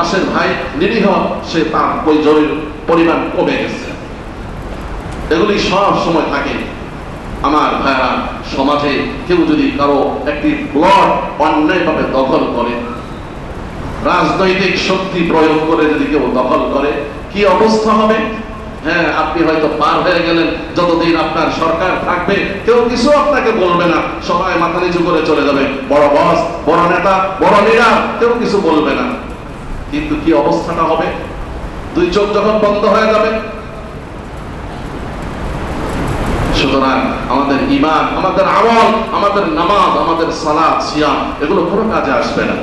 পাশের ভাই নিরীহ, সে তার ওই জমির পরিমাণ কমে গেছে। এগুলি সব সময় থাকে। আমার ভাইরা সমাজে কেউ যদি কারও একটি প্লট অন্যায়ভাবে দখল করে, রাজনৈতিক শক্তি প্রয়োগ করে যদি কেউ দখল করে, কি অবস্থা হবে? হ্যাঁ আপনি হয়তো পার হয়ে গেলেন। যতদিন আপনার সরকার থাকবে, কেউ কিছু আপনাকে বলবে না। সবাই মাথা নিচু করে চলে যাবে। বড় বস বড় নেতা, বড় লিডার কেউ কিছু বলবে না। কিন্তু কি অবস্থাটা হবে? দুই চোখ যখন বন্ধ হয়ে যাবে। সুতরাং আমাদের ইমান আমাদের আমল, আমাদের নামাজ, আমাদের সালাদ সিয়াম, এগুলো কোনো কাজে আসবে না।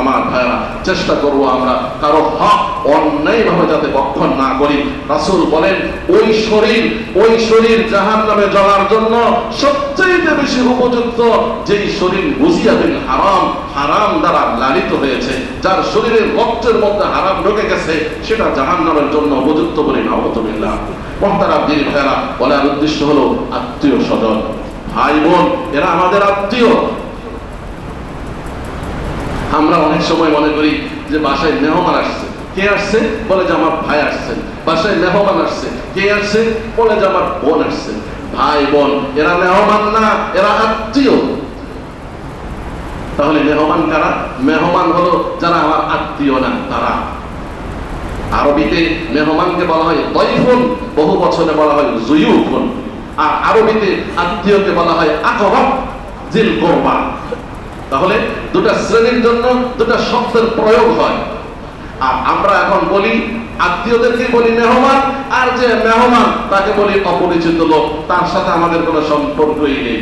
আমার ভাইরা চেষ্টা করব আমরা কারও হক অন্যায় ভাবে যাতে বক্ষণ না করি। রাসূল বলেন, ওই শরীর ওই শরীর জাহান নামে জ্বলার জন্য সবচেয়ে বেশি উপযুক্ত যেই শরীর বুঝিয়া বিল হারাম হারাম দ্বারা লালিত হয়েছে, যার শরীরের রক্তের মধ্যে হারাম ঢুকে গেছে, সেটা জাহান নামের জন্য উপযুক্ত বলে নাওয়াতুবিল্লাহ মহতারা দিন ভাইরা বলার উদ্দেশ্য হলো আত্মীয় স্বজন, ভাই বোন, এরা আমাদের আত্মীয়। আমরা অনেক সময় মনে করি যে বাসায় মেহমান আসছে। কে আসছে? বলে যে আমার ভাই আসছে। বাসায় মেহমান আসছে। কে আসছে? বলে যে আমার বোন আসছে। ভাই বোন, এরা মেহমান না, এরা আত্মীয়। তাহলে মেহমান কারা? মেহমান হলো যারা আমার আত্মীয় না, তারা। আরবিতে মেহমানকে বলা হয় দৈফুন বহু বছরে বলা হয় জুয়ুফুন। আর আরবিতে আত্মীয়কে বলা হয় আকরব জিল কোরবা তাহলে দুটা শ্রেণির জন্য দুটা শব্দের প্রয়োগ হয়। আর আমরা এখন বলি আত্মীয়দেরকে বলি মেহমান, আর যে মেহমান, তাকে বলি অপরিচিত লোক। তার সাথে আমাদের কোনো সম্পর্কই নেই।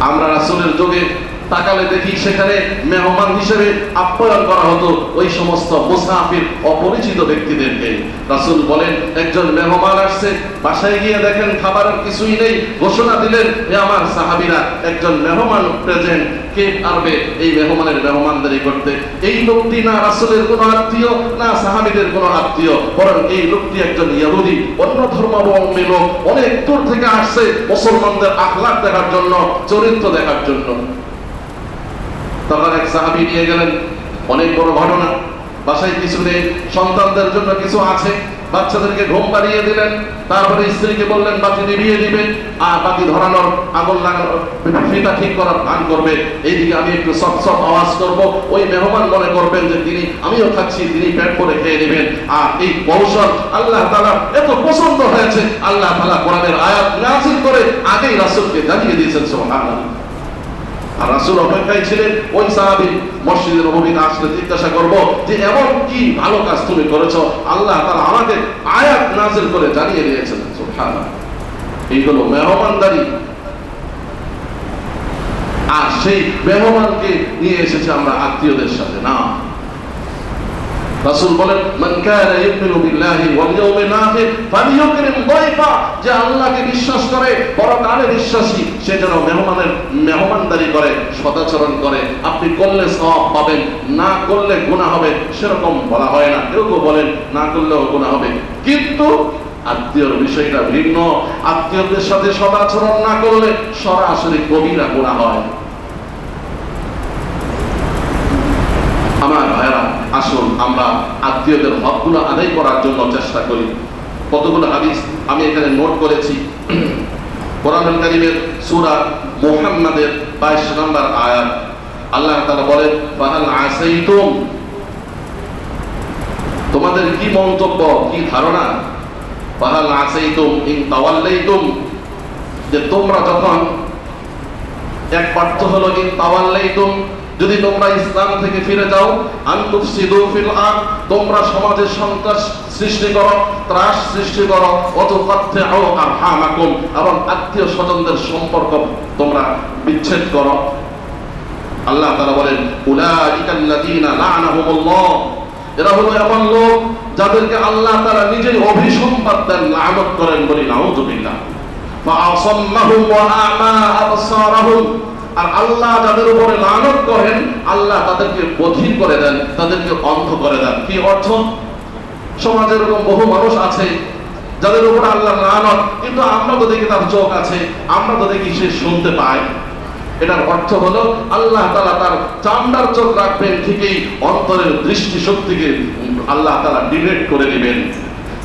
আমরা রাসুলের যুগে তাকালে দেখি সেখানে মেহমান হিসেবে আপ্যায়ন করা হতো ওই সমস্ত মুসাফির অপরিচিত ব্যক্তিদেরকে রাসূল বলেন, একজন মেহমান আসছে, বাসায় গিয়ে দেখেন খাবারের কিছুই নেই। ঘোষণা দিলেন হে আমার সাহাবীরা, একজন মেহমান প্রেজেন্ট। কে পারবে এই মেহমানের মেহমানদারি করতে? এই লোকটি না রাসূলের কোনো আত্মীয়, না সাহাবীদের কোনো আত্মীয়, বরং এই লোকটি একজন ইহুদি, অন্য ধর্মাবলম্বী লোক। অনেক দূর থেকে আসছে মুসলমানদের আখলাক দেখার জন্য, চরিত্র দেখার জন্য। তখন এক সাহাবি নিয়ে গেলেন, অনেক বড় ঘটনা। বাসায় কিছু নেই সন্তানদের জন্য কিছু আছে। বাচ্চাদেরকে ঘুম পাড়িয়ে দিলেন। তারপরে স্ত্রীকে বললেন, বাতি নিভিয়ে দিবে। আর বাতি ধরানোর, আগুন লাগানোর ফিতা ঠিক করার ভান করবে। এইদিকে আমি একটু সব সব আওয়াজ করব। ওই মেহমান মনে করবেন যে তিনি, আমিও খাচ্ছি, তিনি পেট করে খেয়ে নেবেন। আর এই কৌশল আল্লাহ তাআলা এত পছন্দ হয়েছে। আল্লাহ তাআলা কোরআনের আয়াত নাযিল করে আগেই রাসূলকে জানিয়ে দিয়েছেন, সুবহানাল্লাহ। আর রাসুল অপেক্ষায় ছিলেন ওই সাহাবি মসজিদের নববীতে আসলে জিজ্ঞাসা করব যে এমন কি ভালো কাজ তুমি করেছ? আল্লাহ তারা আমাদের আয়াত নাজিল করে জানিয়ে দিয়েছেন। এই হলো মেহমানদারি। আর সেই মেহমানকে নিয়ে এসেছে আমরা আত্মীয়দের সাথে। না রাসূল বলেন, মান কানা বিল্লাহি ওয়াল ইয়াউমিল আখির ফালিয়ুকরিম দাইফা যে আল্লাহকে বিশ্বাস করে বিশ্বাসী, সে যেন মেহমানের, মেহমানদারি করে, সদাচরণ করে। আপনি করলে সওয়াব পাবেন, না করলে গুনাহ হবে, সেরকম বলা হয় না। কেউ কেউ বলেন, না করলেও গুনাহ হবে কিন্তু আত্মীয়র বিষয়টা ভিন্ন। আত্মীয়দের সাথে সদাচরণ না করলে সরাসরি কবিরা গুনাহ হয় আমার ভাইরা আসুন, আমরা আত্মীয়দের হকগুলো আদায় করার জন্য চেষ্টা করি। কতগুলো হাদিস আমি এখানে নোট করেছি। কোরআনুল কারীমের সূরা মুহাম্মাদের 22 নম্বর আয়াত। আল্লাহ তাআলা বলেন, ফাহাল আসাইতুম? তোমাদের কি মন্তব্য, কি ধারণা? ফাহাল আসাইতুম ইন তাওয়াল্লাইতুম? যে তোমরা যখন এক পার্থ হলো, ইন তাওয়াল্লাইতুম যদি তোমরা ইসলাম থেকে ফিরে যাও আরদ, তোমরা সমাজে সন্ত্রাস সৃষ্টি করো, ত্রাস সৃষ্টি করো অতুকাত্তিউ আরহামাকুম, এবং আত্মীয় স্বজনদের সম্পর্ক তোমরা বিচ্ছেদ করো। আল্লাহ তাআলা বলেন লা'নাহুমুল্লাহ। এরা হলো এমন লোক যাদেরকে আল্লাহ তাআলা নিজেই অভিসম্পাদ দেন, লানত করেন বলি নাউযুবিল্লাহ ফাআসাম্মাহুম ওয়া আ'মা আবসারাহুম আর আল্লাহ যাদের উপরে লানত করেন, আল্লাহ তাদেরকে বধির করে দেন, তাদেরকে অন্ধ করে দেন। কি অর্থ? সমাজে এরকম বহু মানুষ আছে, যাদের উপরে আল্লাহ লানত, কিন্তু আমরা তো দেখি তার চোখ আছে, আমরা তো দেখি সে শুনতে পায়। এটার অর্থ হলো, আল্লাহ তালা তার চামড়ার চোখ রাখবেন, ঠিকই অন্তরের দৃষ্টি শক্তিকে আল্লাহ তালা ডিগ্রেড করে নেবেন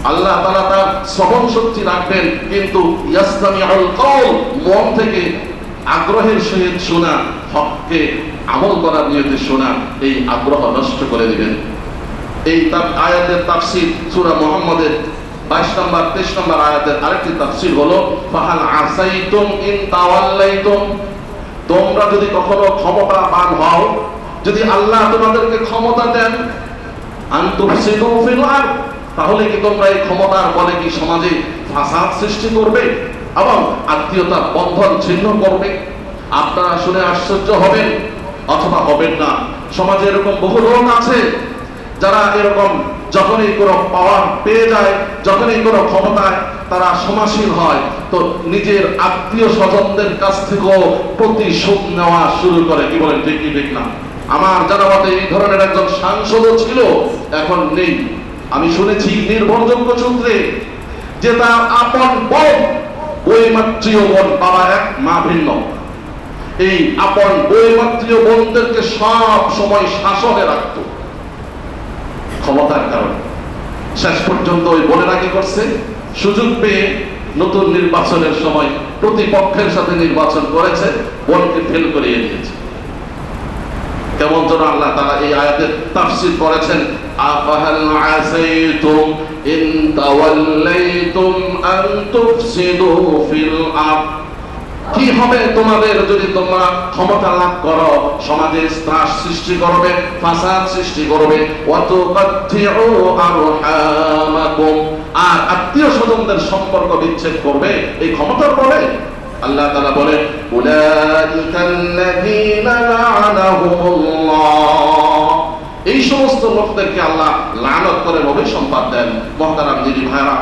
আল্লাহ তালা তার শ্রবণ শক্তি রাখবেন, কিন্তু ইয়াস্তামিউল কওল মন থেকে আগ্রহের সহিত শোনা হককে আমল করার নিয়তে শোনা এই আগ্রহ নষ্ট করে দিবেন। এই তার আয়াতের তাফসির সুরা মুহাম্মদের 22 নম্বর 23 নম্বর আয়াতের আরেকটি তাফসির হলো, ফাহাল আসাইতুম ইন তাওয়াল্লাইতুম তোমরা যদি কখনো ক্ষমতাবান হও, যদি আল্লাহ তোমাদেরকে ক্ষমতা দেন আনতুফসিদু ফিল আরদ তাহলে কি তোমরা এই ক্ষমতার বলে কি সমাজে ফাসাদ সৃষ্টি করবে? এবং আত্মীয়তার বন্ধন ছিন্ন করবে। আপনারা শুনে আশ্চর্য হবেন, অথবা হবেন না। সমাজে এরকম বহু লোক আছে, যারা এরকম যখনই কোনো পাওয়ার পেয়ে যায়, যখনই কোনো ক্ষমতায় তারা সমাসীন হয়, তো নিজের আত্মীয় স্বজনদের কাছ থেকেও প্রতিশোধ নেওয়া শুরু করে। কি বলেন, ঠিক ঠিক না? আমার জানা মতে এই ধরনের একজন সাংসদও ছিল, এখন নেই। আমি শুনেছি নির্ভরযোগ্য সূত্রে যে তার আপন বোন বৈমাত্রীয় বোন বাবা এক মা ভিন্ন। এই আপন বোনদেরকে সব সময় রাখত। ক্ষমতার কারণে। শেষ পর্যন্ত ওই বোনেরা কি করছে? সুযোগ পেয়ে নতুন নির্বাচনের সময় প্রতিপক্ষের সাথে নির্বাচন করেছে, বোনকে ফেল করিয়ে দিয়েছে। কেমন যেন আল্লাহ তারা এই আয়াতের তাফসীর করেছেন, আফাহাল আসাইতুম ইন তাওয়াল্লাইতুম আন তুফসিদু ফিল আরদ কি হবে তোমাদের যদি তোমরা ক্ষমতা লাভ করো, সমাজে ত্রাস সৃষ্টি করবে, ফাসাদ সৃষ্টি করবে। আর আত্মীয় স্বজনদের সম্পর্ক বিচ্ছেদ করবে, এই ক্ষমতার পরে আল্লাহ তাআলা বলে উলাইকাল্লাযীনা এই সমস্ত লোকদেরকে আল্লাহ লানত করে অভিসম্পাদ দেন। মহতারাম দিদি ভাইরা,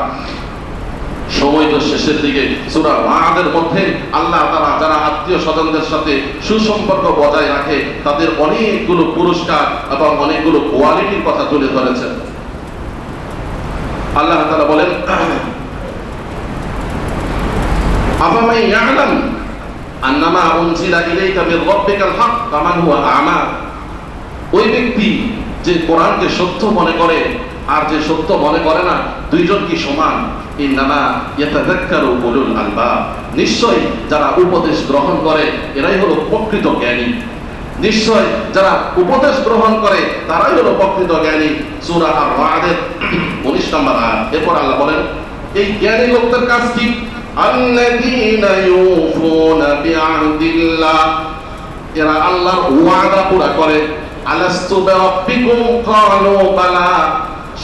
সময় তো শেষের দিকে। সূরা রাদের মধ্যে আল্লাহ তারা যারা আত্মীয় স্বজনদের সাথে সুসম্পর্ক বজায় রাখে, তাদের অনেকগুলো পুরস্কার এবং অনেকগুলো কোয়ালিটির কথা তুলে ধরেছেন। আল্লাহ তাআলা বলেন আফামাই ইয়ালাম আন্নামা উনজিলা ইলাইকা মির হক হুয়া আমা? ওই ব্যক্তি যে কোরআনকে সত্য মনে করে আর যে সত্য মনে করে না, দুইজন কি সমান? উলুল আলবাব। নিশ্চয় যারা উপদেশ গ্রহণ করে, এরাই হলো প্রকৃত জ্ঞানী। নিশ্চয় যারা উপদেশ গ্রহণ করে, তারাই হলো প্রকৃত জ্ঞানী। সূরা আর রাদের 19 নম্বর এরপর আল্লাহ বলেন, এই জ্ঞানী লোকদের কাজ কি? এরা আল্লাহর ওয়াদা পুরা করে। আলাস্তু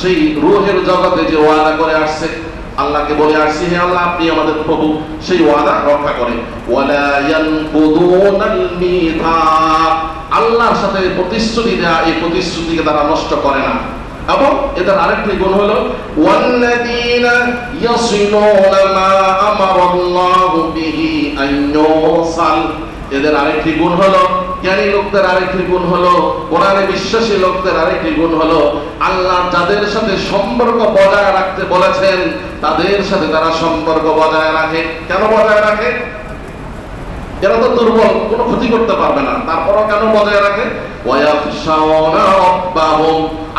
সেই রূহের জগতে যে ওয়াদা করে আসছে, আল্লাহকে বলে আসছি, হে আল্লাহ, আপনি আমাদের প্রভু, সেই ওয়াদা রক্ষা করে ওয়ালা ইয়ানকুদুনাল মিথাক আল্লাহর সাথে প্রতিশ্রুতি দেয়া, এই প্রতিশ্রুতিকে তারা নষ্ট করে না। এবং এদের আরেকটি গুণ হলো এদের আরেকটি গুণ হলো জ্ঞানী লোকদের আরেকটি গুণ হলো, কোরআনে বিশ্বাসী লোকদের আরেকটি গুণ হলো, আল্লাহ যাদের সাথে সম্পর্ক বজায় রাখতে বলেছেন, তাদের সাথে তারা সম্পর্ক বজায় রাখে। কেন বজায় রাখে? এরা তো দুর্বল, কোনো ক্ষতি করতে পারবে না। তারপরও কেন বজায় রাখে?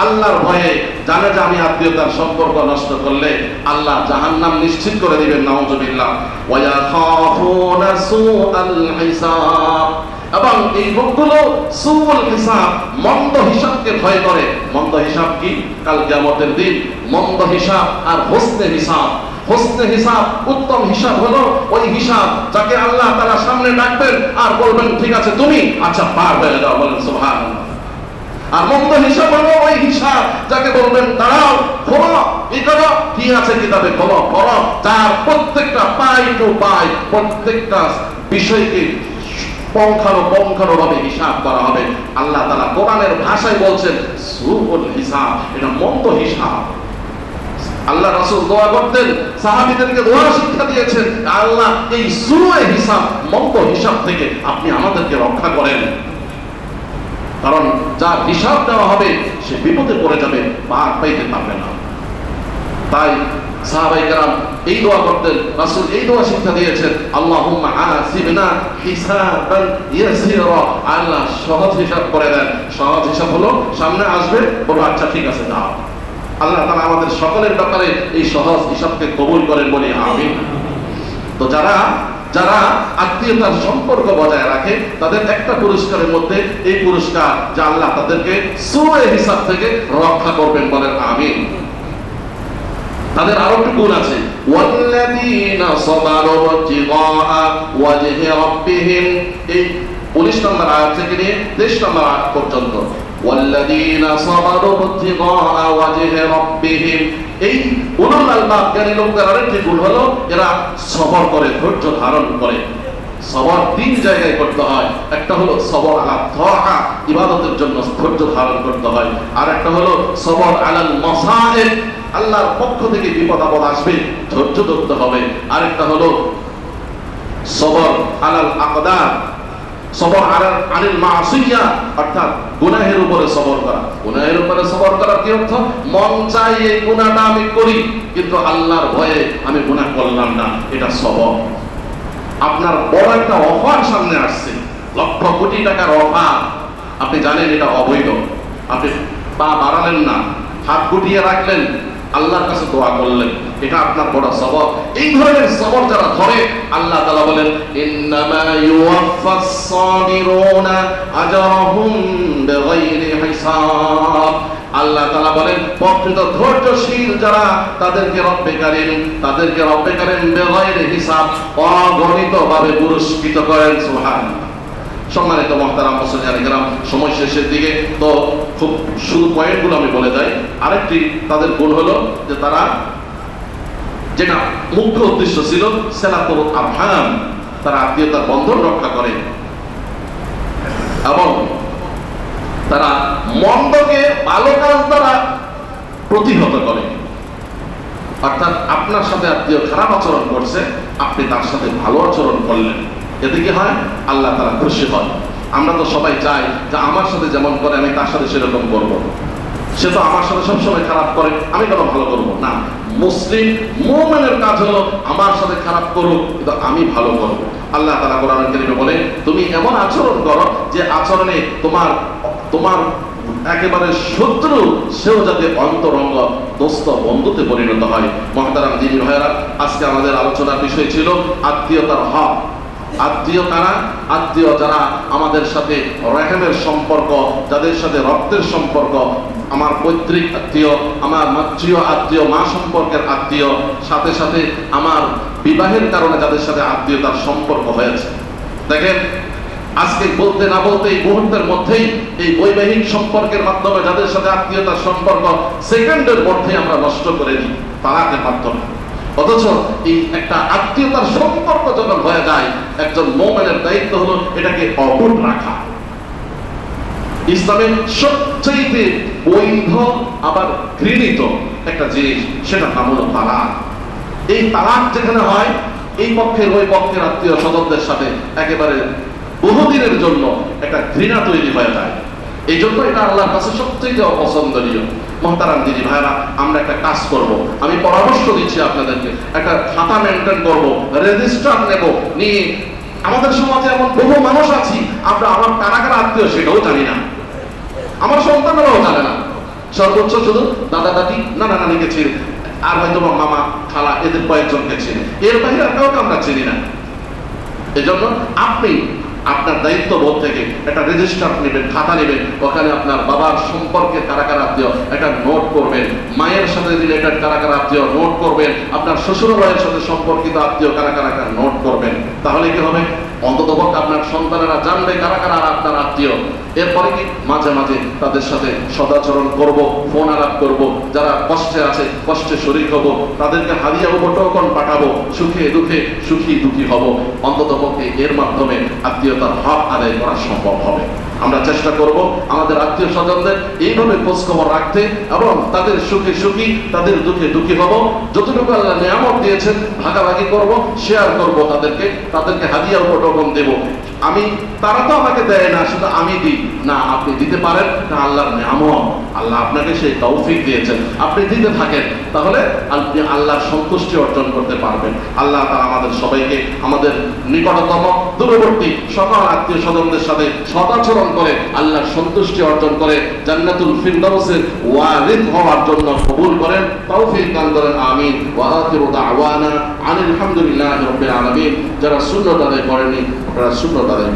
আল্লাহর ভয়ে জানে যে আমি আত্মীয়তার সম্পর্ক নষ্ট করলে আল্লাহ জাহান্নাম নিশ্চিত করে দিবেন, নাউজুবিল্লাহ। ওয়ায়াখাফুনা সুআল হিসাব। এবং এই লোকগুলো সুউল হিসাব, মন্দ হিসাবকে ভয় করে। মন্দ হিসাব কি? কাল কিয়ামতের দিন মন্দ হিসাব আর হোসনে হিসাব। হোসনে হিসাব, উত্তম হিসাব হলো ওই হিসাব যাকে আল্লাহ তারা সামনে ডাকবেন আর বলবেন, ঠিক আছে তুমি? আচ্ছা পার হয়ে যাও, বলেন, সুবহানাল্লাহ। আর মন্দ হিসাব হলো ওই হিসাব যাকে বলবেন, দাঁড়াও খোলো করো? কি আছে কিতাবে? খোলো পড়ো। যার প্রত্যেকটা পাই টু পাই, প্রত্যেকটা বিষয়কে পঙ্খানো পঙ্খানো ভাবে হিসাব করা হবে। আল্লাহ তাআলা কোরআনের ভাষায় বলছেন, সুহুল হিসাব, এটা মন্দ হিসাব। আল্লাহ রাসূল দোয়া করতেন, সাহাবিদেরকে দোয়া শিক্ষা দিয়েছেন, আল্লাহ এই সুয়ে হিসাব, মন্দ হিসাব থেকে আপনি আমাদেরকে রক্ষা করেন। কারণ যার হিসাব দেওয়া হবে, সে বিপদে পড়ে যাবে, পার পাইতে পারবে না। তাই এই দোয়া করতেন। এই দোয়া শিক্ষা দিয়েছেন সহজ হিসাব করে দেন। সহজ হিসাব সামনে আসবে আচ্ছা ঠিক আছে আল্লাহ তাআলা আমাদের সকলের ব্যাপারে এই সহজ হিসাবকে কবুল করেন বলি, আমিন। তো যারা যারা আত্মীয়তার সম্পর্ক বজায় রাখে, তাদের একটা পুরস্কারের মধ্যে এই পুরস্কার যা আল্লাহ তাদেরকে সুয়ে হিসাব থেকে রক্ষা করবেন বলেন, আমিন। তাদের আরও একটু গুণ আছে। ওয়াল্লাযীনা সাবারু ওয়াজহি রাব্বিহিম, এই 19 নম্বর আয়াত থেকে নিয়ে 23 নম্বর আয়াত পর্যন্ত। ওয়াল্লাযীনা সাবারু ওয়াজহি রাব্বিহিম, এই উলুল আলবাব লোকদের আরেকটি গুণ হলো, এরা সবর করে, ধৈর্য ধারণ করে। সবর তিন জায়গায় করতে হয়, একটা হলো সবর আলা ইবাদতের জন্য ধৈর্য ধারণ করতে হয় আর একটা হলো সবর আলাল মাসাইব আল্লাহর পক্ষ থেকে বিপদ আপদ আসবে, ধৈর্য ধরতে হবে। আরেকটা হলো সবর আলাল আকদার। সবর আলাল আনিল মাসিয়া, অর্থাৎ গুনাহের উপরে সবর করা। গুনাহের উপরে সবর করা কি অর্থ? মন চাই এই গুনাহটা আমি করি, কিন্তু আল্লাহর ভয়ে আমি গুনাহ করলাম না। এটা সবর। আপনার বড় একটা অফার সামনে আসছে, লক্ষ কোটি টাকার অফার। আপনি জানেন এটা অবৈধ। আপনি পা বাড়ালেন না, হাত গুটিয়ে রাখলেন আল্লাহর কাছে দোয়া করলেন। এটা আপনার বড় সবর। এই ধরনের সবর যারা ধরে, আল্লাহ তাআলা বলেন, ইন্নামা ইউওয়াফাস সাবিরুনা আজরাহুম বিগাইরি হিসাব। আল্লাহ তাআলা বলেন, প্রকৃত ধৈর্যশীল যারা তাদেরকে রব্বে কারিম, তাদেরকে রব্বে করেন বেগাইরি হিসাব অগণিত ভাবে পুরস্কৃত করেন, সুবহানাল্লাহ। সম্মানিত মহতারাম মুসলিয়ান গ্রাম সময় শেষের দিকে। তো খুব শুধু পয়েন্টগুলো আমি বলে যাই। আরেকটি তাদের গুণ হলো যে তারা যেটা মুখ্য উদ্দেশ্য ছিল, সেলাতুল আরহাম, তারা আত্মীয়তার বন্ধন রক্ষা করে। এবং তারা মন্দকে ভালো কাজ দ্বারা প্রতিহত করে। অর্থাৎ আপনার সাথে আত্মীয় খারাপ আচরণ করছে, আপনি তার সাথে ভালো আচরণ করলেন। এতে কি হয়? আল্লাহ তারা খুশি হয় আমরা তো সবাই চাই যে আমার সাথে যেমন করে, আমি তার সাথে সেরকম করব। সে তো আমার সাথে সবসময় খারাপ করে, আমি কেন ভালো করব? না, মুসলিম মোমেনের কাজ হলো আমার সাথে খারাপ করুক, কিন্তু আমি ভালো করব। আল্লাহ তারা কোরআন কারিমে বলে, তুমি এমন আচরণ করো যে আচরণে তোমার তোমার একেবারে শত্রু, সেও যাতে অন্তরঙ্গ দোস্ত বন্ধুতে পরিণত হয়। মহাতারাম দিনী ভাইয়েরা, আজকে আমাদের আলোচনার বিষয় ছিল আত্মীয়তার হক। আত্মীয় কারা? আত্মীয় যারা আমাদের সাথে রেহেমের সম্পর্ক, যাদের সাথে রক্তের সম্পর্ক, আমার পৈতৃক আত্মীয়, আমার মাতৃয় আত্মীয়, মা সম্পর্কের আত্মীয়, সাথে সাথে আমার বিবাহের কারণে যাদের সাথে আত্মীয়তার সম্পর্ক হয়েছে। দেখেন, আজকে বলতে না বলতে এই মুহূর্তের মধ্যেই এই বৈবাহিক সম্পর্কের মাধ্যমে যাদের সাথে আত্মীয়তার সম্পর্ক সেকেন্ডের মধ্যেই আমরা নষ্ট করে দিই, তালাকের মাধ্যমে। অথচ এই একটা আত্মীয়তার সম্পর্ক যখন হয়ে যায়, একজন মোমেনের দায়িত্ব হলো এটাকে অটুট রাখা। ইসলামের সবচেয়ে বৈধ, আবার ঘৃণিত একটা জিনিস, সেটা নাম হলো তালাক। এই তালাক যেখানে হয়, এই পক্ষের ওই পক্ষের আত্মীয় স্বজনদের সাথে একেবারে বহুদিনের জন্য একটা ঘৃণা তৈরি হয়ে যায়। এই জন্য এটা আল্লাহর কাছে সবচেয়ে অপছন্দনীয় মহতারাম দিদি ভাইরা আমরা একটা কাজ করব। আমি পরামর্শ দিচ্ছি আপনাদেরকে। একটা খাতা মেনটেন করব রেজিস্টার নেব, নিয়ে আমাদের সমাজে এমন বহু মানুষ আছি, আমরা আমার কারা কারা আত্মীয়, সেটাও জানি না। আমার সন্তানরাও জানে না। সর্বোচ্চ শুধু দাদা, দাদি, নানা, নানিকে চিনি। আর হয়তো মামা, খালা, এদের কয়েকজনকে চিনি। এর বাইরে আর কাউকে আমরা চিনি না। এজন্য আপনি আপনার দায়িত্ব বোধ থেকে একটা রেজিস্টার নেবেন, খাতা নেবেন, ওখানে আপনার বাবার সম্পর্কে কারা কারা আত্মীয়, একটা নোট করবেন। মায়ের সাথে রিলেটেড কারা কারা আত্মীয় নোট করবেন। আপনার শ্বশুর ভাইয়ের সাথে সম্পর্কিত আত্মীয় কারা কারা নোট করবেন। তাহলে কি হবে? অন্তত আপনার সন্তানেরা জানবে কারা কারা আর আপনার আত্মীয়। এরপরে কি মাঝে মাঝে তাদের সাথে সদাচরণ করব, ফোন আলাপ করব, যারা কষ্টে আছে, কষ্টে শরীর হব, তাদেরকে হারিয়ে হব, টোকন পাঠাবো, সুখে দুঃখে সুখী দুঃখী হব। অন্তত পক্ষে এর মাধ্যমে আত্মীয়তার ভাব আদায় করা সম্ভব হবে। আমরা চেষ্টা করব আমাদের আত্মীয় স্বজনদের এইভাবে খোঁজ খবর রাখতে এবং তাদের সুখে সুখী, তাদের দুঃখে দুঃখী হব। যতটুকু আল্লাহ নিয়ামত দিয়েছেন, ভাগাভাগি করব শেয়ার করব তাদেরকে তাদেরকে হাদিয়া উপটকন দেব। আমি, তারা তো আমাকে দেয় না, শুধু আমি দিই। না, আপনি দিতে পারেন, না, আল্লাহর নিয়ামত। আল্লাহ আপনাকে সেই তৌফিক দিয়েছেন। আপনি দিতে থাকেন, তাহলে আপনি আল্লাহর সন্তুষ্টি অর্জন করতে পারবেন। আল্লাহ তারা আমাদের সবাইকে আমাদের নিকটতম, দূরবর্তী সকল আত্মীয় স্বজনদের সাথে সদাচরণ করে আল্লাহর সন্তুষ্টি অর্জন করে জান্নাতুল ফিরদাউসের ওয়ারিদ হওয়ার জন্য কবুল করেন। তৌফিক দান করেন, আমিন। ওয়া আখিরু দাওয়ানা আনিল হামদুলিল্লাহি রাব্বিল আলামিন। যারা সুন্নাত আদায় করেনি আপনারা সুন্নাত আদায় করুন।